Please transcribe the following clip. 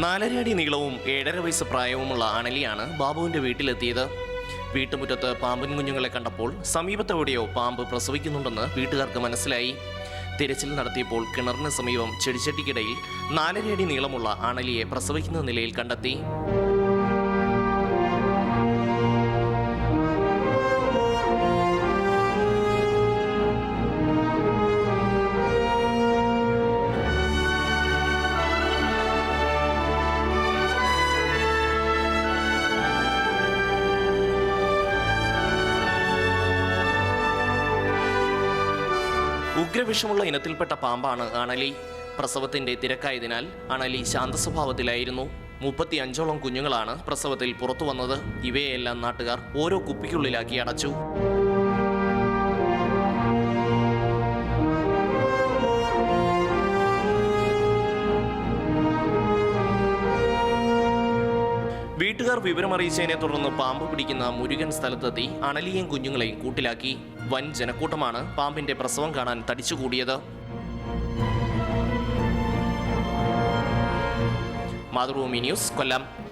നാലര അടി നീളവും ഏഴര വയസ്സ് പ്രായവുമുള്ള അണലിയാണ് ബാബുവിന്റെ വീട്ടിലെത്തിയത്. വീട്ടുമുറ്റത്ത് പാമ്പൻ കുഞ്ഞുങ്ങളെ കണ്ടപ്പോൾ സമീപത്തെവിടെയോ പാമ്പ് പ്രസവിക്കുന്നുണ്ടെന്ന് വീട്ടുകാർക്ക് മനസ്സിലായി. തിരച്ചിൽ നടത്തിയപ്പോൾ കിണറിന് സമീപം ചെടിച്ചട്ടിക്കിടയിൽ നാലര അടി നീളമുള്ള അണലിയെ പ്രസവിക്കുന്ന നിലയിൽ കണ്ടെത്തി. ഉഗ്രവിഷമുള്ള ഇനത്തിൽപ്പെട്ട പാമ്പാണ് അണലി. പ്രസവത്തിന്റെ തിരക്കായതിനാൽ അണലി ശാന്ത സ്വഭാവത്തിലായിരുന്നു മുപ്പത്തി അഞ്ചോളം കുഞ്ഞുങ്ങളാണ് പ്രസവത്തിൽ പുറത്തു വന്നത്. ഇവയെല്ലാം നാട്ടുകാർ ഓരോ കുപ്പിക്കുള്ളിലാക്കി അടച്ചു. വീട്ടുകാർ വിവരമറിയിച്ചതിനെ തുടർന്ന് പാമ്പ് പിടിക്കുന്ന മുരുകൻ സ്ഥലത്തെത്തി അണലിയെയും കുഞ്ഞുങ്ങളെയും കൂട്ടിലാക്കി. വൻ ജനക്കൂട്ടമാണ് പാമ്പിന്റെ പ്രസവം കാണാൻ തടിച്ചുകൂടിയത്. മാതൃഭൂമി ന്യൂസ് കൊല്ലം.